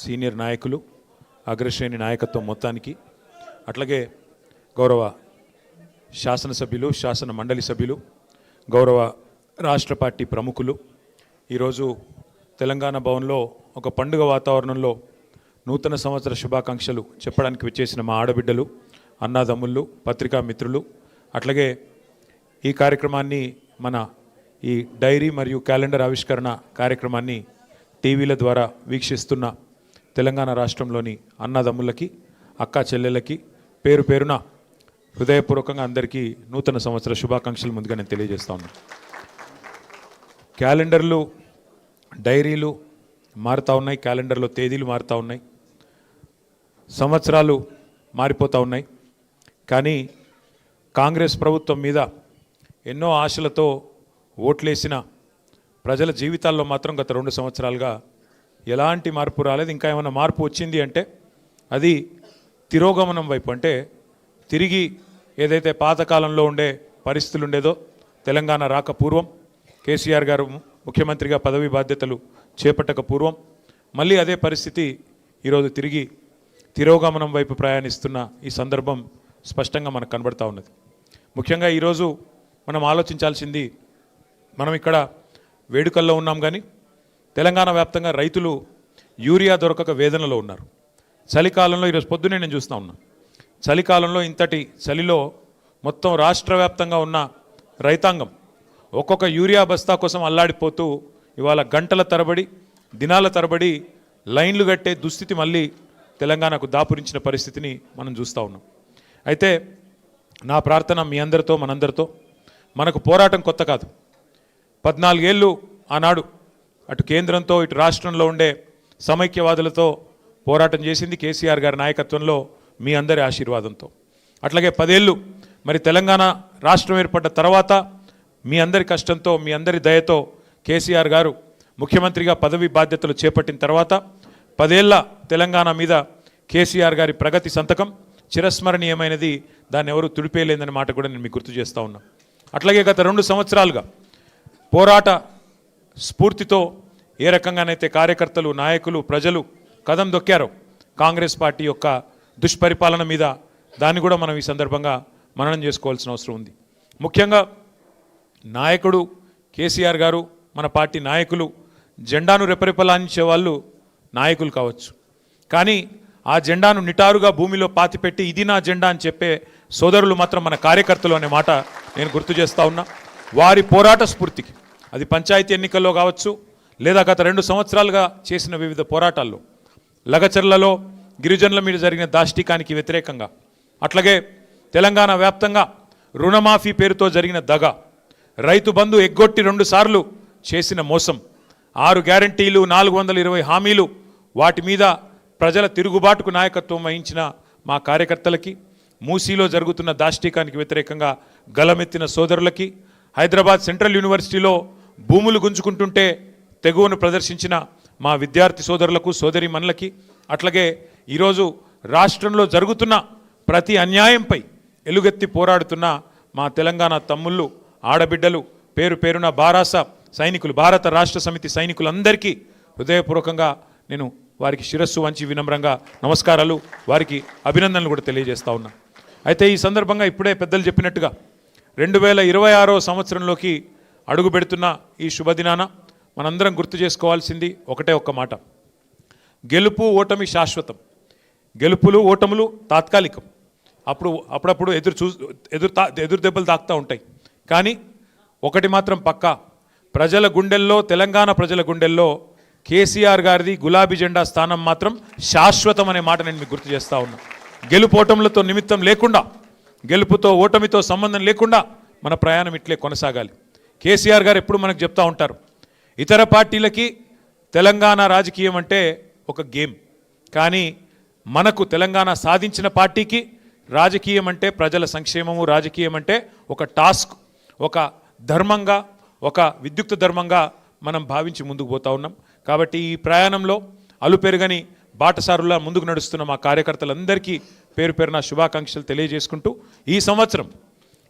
Senior నాయకులు అగ్రశ్రేణి నాయకత్వం మొత్తానికి. అట్లాగే గౌరవ శాసనసభ్యులు శాసన మండలి సభ్యులు గౌరవ రాష్ట్ర పార్టీ ప్రముఖులు. ఈరోజు తెలంగాణ భవన్లో ఒక పండుగ వాతావరణంలో నూతన సంవత్సర శుభాకాంక్షలు చెప్పడానికి వచ్చేసిన మా ఆడబిడ్డలు అన్నాదమ్ముళ్ళు పత్రికా మిత్రులు. అట్లాగే ఈ కార్యక్రమాన్ని మన ఈ డైరీ మరియు క్యాలెండర్ ఆవిష్కరణ కార్యక్రమాన్ని టీవీల ద్వారా వీక్షిస్తున్న తెలంగాణ రాష్ట్రంలోని అన్నదమ్ములకి అక్క చెల్లెలకి పేరు పేరున హృదయపూర్వకంగా అందరికీ నూతన సంవత్సర శుభాకాంక్షలు ముందుగా నేను తెలియజేస్తా ఉన్నాను క్యాలెండర్లు డైరీలు మారుతూ ఉన్నాయి క్యాలెండర్లో తేదీలు మారుతూ ఉన్నాయి సంవత్సరాలు మారిపోతూ ఉన్నాయి. కానీ కాంగ్రెస్ ప్రభుత్వం మీద ఎన్నో ఆశలతో ఓట్లేసిన ప్రజల జీవితాల్లో మాత్రం గత రెండు సంవత్సరాలుగా ఎలాంటి మార్పు రాలేదు. ఇంకా ఏమైనా మార్పు వచ్చింది అంటే అది తిరోగమనం వైపు అంటే తిరిగి ఏదైతే పాతకాలంలో ఉండే పరిస్థితులు ఉండేదో తెలంగాణ రాక పూర్వం కేసీఆర్ గారు ముఖ్యమంత్రిగా పదవి బాధ్యతలు చేపట్టక పూర్వం మళ్ళీ అదే పరిస్థితి ఈరోజు తిరిగి తిరోగమనం వైపు ప్రయాణిస్తున్న ఈ సందర్భం స్పష్టంగా మనకు కనబడతా ఉన్నది. ముఖ్యంగా ఈరోజు మనం ఆలోచించాల్సింది మనం ఇక్కడ వేడుకల్లో ఉన్నాం కానీ తెలంగాణ వ్యాప్తంగా రైతులు యూరియా దొరకక వేదనలో ఉన్నారు. చలికాలంలో ఈరోజు పొద్దునే నేను చూస్తూ ఉన్నా. చలికాలంలో ఇంతటి చలిలో మొత్తం రాష్ట్ర వ్యాప్తంగా ఉన్న రైతాంగం ఒక్కొక్క యూరియా బస్తా కోసం అల్లాడిపోతూ ఇవాళ గంటల తరబడి దినాల తరబడి లైన్లు కట్టే దుస్థితి మళ్ళీ తెలంగాణకు దాపురించిన పరిస్థితిని మనం చూస్తూ ఉన్నాం. అయితే నా ప్రార్థన మీ అందరితో మనందరితో మనకు పోరాటం కొత్త కాదు. పద్నాలుగేళ్ళు ఆనాడు అటు కేంద్రంతో ఇటు రాష్ట్రంలో ఉండే సమైక్యవాదులతో పోరాటం చేసింది కేసీఆర్ గారి నాయకత్వంలో మీ అందరి ఆశీర్వాదంతో. అట్లాగే పదేళ్ళు మరి తెలంగాణ రాష్ట్రం ఏర్పడ్డ తర్వాత మీ అందరి కష్టంతో మీ అందరి దయతో కేసీఆర్ గారు ముఖ్యమంత్రిగా పదవి బాధ్యతలు చేపట్టిన తర్వాత పదేళ్ళ తెలంగాణ మీద కేసీఆర్ గారి ప్రగతి సంతకం చిరస్మరణీయమైనది. దాన్ని ఎవరు తుడిపేయలేదనే మాట కూడా నేను మీకు గుర్తు చేస్తా ఉన్నా. అట్లాగే గత రెండు సంవత్సరాలుగా పోరాట స్ఫూర్తితో ఏ రకంగానైతే కార్యకర్తలు నాయకులు ప్రజలు కదం దొక్కారో కాంగ్రెస్ పార్టీ యొక్క దుష్పరిపాలన మీద దాన్ని కూడా మనం ఈ సందర్భంగా మననం చేసుకోవాల్సిన అవసరం ఉంది. ముఖ్యంగా నాయకుడు కేసీఆర్ గారు మన పార్టీ నాయకులు జెండాను రెపరెపలాంచే వాళ్ళు నాయకులు కావచ్చు. కానీ ఆ జెండాను నిటారుగా భూమిలో పాతిపెట్టి ఇది నా జెండా అని చెప్పే సోదరులు మాత్రం మన కార్యకర్తలు అనే మాట నేను గుర్తు చేస్తా ఉన్నా. వారి పోరాట స్ఫూర్తికి అది పంచాయతీ ఎన్నికల్లో కావచ్చు లేదా గత రెండు సంవత్సరాలుగా చేసిన వివిధ పోరాటాల్లో లగచర్లలో గిరిజనుల మీద జరిగిన దాష్టికానికి వ్యతిరేకంగా అట్లాగే తెలంగాణ వ్యాప్తంగా రుణమాఫీ పేరుతో జరిగిన దగ రైతు బంధు ఎగ్గొట్టి రెండు సార్లు చేసిన మోసం ఆరు గ్యారంటీలు నాలుగు వందల ఇరవై హామీలు వాటి మీద ప్రజల తిరుగుబాటుకు నాయకత్వం వహించిన మా కార్యకర్తలకి మూసీలో జరుగుతున్న దాష్టికానికి వ్యతిరేకంగా గలమెత్తిన సోదరులకి హైదరాబాద్ సెంట్రల్ యూనివర్సిటీలో భూములు గుంజుకుంటుంటే తెగువను ప్రదర్శించిన మా విద్యార్థి సోదరులకు సోదరి మనులకి అట్లాగే ఈరోజు రాష్ట్రంలో జరుగుతున్న ప్రతి అన్యాయంపై ఎలుగెత్తి పోరాడుతున్న మా తెలంగాణ తమ్ముళ్ళు ఆడబిడ్డలు పేరు పేరున బారాస సైనికులు భారత రాష్ట్ర సమితి సైనికులందరికీ హృదయపూర్వకంగా నేను వారికి శిరస్సు వంచి వినమ్రంగా నమస్కారాలు వారికి అభినందనలు కూడా తెలియజేస్తా ఉన్నా. అయితే ఈ సందర్భంగా ఇప్పుడే పెద్దలు చెప్పినట్టుగా రెండు వేల ఇరవై ఆరో సంవత్సరంలోకి అడుగు పెడుతున్న ఈ శుభదినాన మనందరం గుర్తు చేసుకోవాల్సింది ఒకటే ఒక్క మాట. గెలుపు ఓటమి శాశ్వతం. గెలుపులు ఓటములు తాత్కాలికం. అప్పుడు అప్పుడప్పుడు ఎదురు చూ ఎదురు తా ఎదురు దెబ్బలు తాకుతూ ఉంటాయి. కానీ ఒకటి మాత్రం పక్కా. ప్రజల గుండెల్లో తెలంగాణ ప్రజల గుండెల్లో కేసీఆర్ గారిది గులాబీ జెండా స్థానం మాత్రం శాశ్వతం అనే మాట నేను మీకు గుర్తు చేస్తా ఉన్నా. గెలుపు ఓటములతో నిమిత్తం లేకుండా గెలుపుతో ఓటమితో సంబంధం లేకుండా మన ప్రయాణం ఇట్లే కొనసాగాలి. కేసీఆర్ గారు ఎప్పుడు మనకు చెప్తూ ఉంటారు ఇతర పార్టీలకి తెలంగాణ రాజకీయం అంటే ఒక గేమ్. కానీ మనకు తెలంగాణ సాధించిన పార్టీకి రాజకీయం అంటే ప్రజల సంక్షేమము రాజకీయం అంటే ఒక టాస్క్ ఒక ధర్మంగా ఒక విద్యుక్త ధర్మంగా మనం భావించి ముందుకు పోతా ఉన్నాం. కాబట్టి ఈ ప్రయాణంలో అలుపెరుగని బాటసారులా ముందుకు నడుస్తున్న మా కార్యకర్తలందరికీ పేరు పేరున శుభాకాంక్షలు తెలియజేసుకుంటూ ఈ సంవత్సరం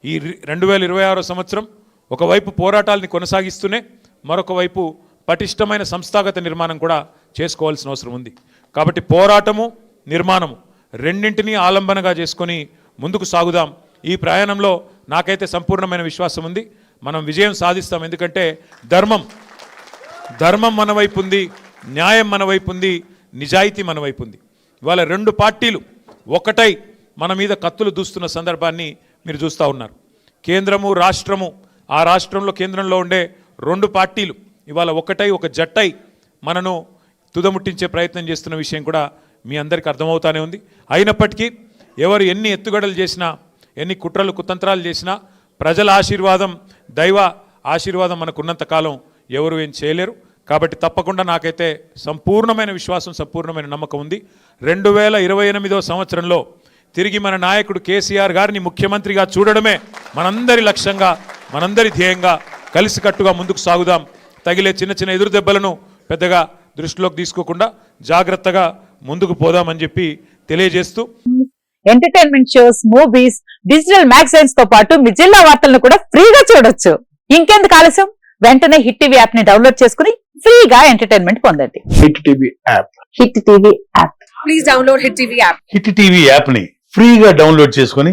ఈ రెండు వేల ఇరవై ఆరో సంవత్సరం ఒకవైపు పోరాటాలని కొనసాగిస్తూనే మరొక వైపు పటిష్టమైన సంస్థాగత నిర్మాణం కూడా చేసుకోవాల్సిన అవసరం ఉంది. కాబట్టి పోరాటము నిర్మాణము రెండింటినీ ఆలంబనగా చేసుకొని ముందుకు సాగుదాం. ఈ ప్రయాణంలో నాకైతే సంపూర్ణమైన విశ్వాసం ఉంది. మనం విజయం సాధిస్తాం. ఎందుకంటే ధర్మం ధర్మం మన వైపు ఉంది న్యాయం మన వైపు ఉంది నిజాయితీ మన వైపు ఉంది. ఇవాళ రెండు పార్టీలు ఒకటై మన మీద కత్తులు దూస్తున్న సందర్భాన్ని మీరు చూస్తూ ఉన్నారు. కేంద్రము రాష్ట్రము ఆ రాష్ట్రంలో కేంద్రంలో ఉండే రెండు పార్టీలు ఇవాళ ఒకటై ఒక జట్టై మనను తుదముట్టించే ప్రయత్నం చేస్తున్న విషయం కూడా మీ అందరికీ అర్థమవుతానే ఉంది. అయినప్పటికీ ఎవరు ఎన్ని ఎత్తుగడలు చేసినా ఎన్ని కుట్రలు కుతంత్రాలు చేసినా ప్రజల ఆశీర్వాదం దైవ ఆశీర్వాదం మనకున్నంతకాలం ఎవరు ఏం చేయలేరు. కాబట్టి తప్పకుండా నాకైతే సంపూర్ణమైన విశ్వాసం సంపూర్ణమైన నమ్మకం ఉంది. రెండు వేల ఇరవై ఎనిమిదో సంవత్సరంలో తిరిగి మన నాయకుడు కేసీఆర్ గారిని ముఖ్యమంత్రిగా చూడడమే మనందరి లక్ష్యంగా మనందరి ధ్యేయంగా కలిసికట్టుగా ముందుకు సాగుదాం. తగిలే చిన్న చిన్న ఎదురు దెబ్బలను పెద్దగా దృష్టిలోకి తీసుకోకుండా జాగ్రత్తగా ముందుకు పోదామని చెప్పి తెలియజేస్తూ ఎంటర్టైన్మెంట్ షోస్ మూవీస్ డిజిటల్ మ్యాగజైన్స్తో పాటు మీ జిల్లా వార్తలను కూడా ఫ్రీగా చూడొచ్చు. ఇంకెందుకు ఆలస్యం? వెంటనే హిట్ టీవీ యాప్ని డౌన్లోడ్ చేసుకుని ఫ్రీగా ఎంటర్టైన్మెంట్ పొందండి. Hit TV app. Hit TV app. Please download Hit TV app. Hit TV యాప్ని ఫ్రీగా డౌన్లోడ్ చేసుకొని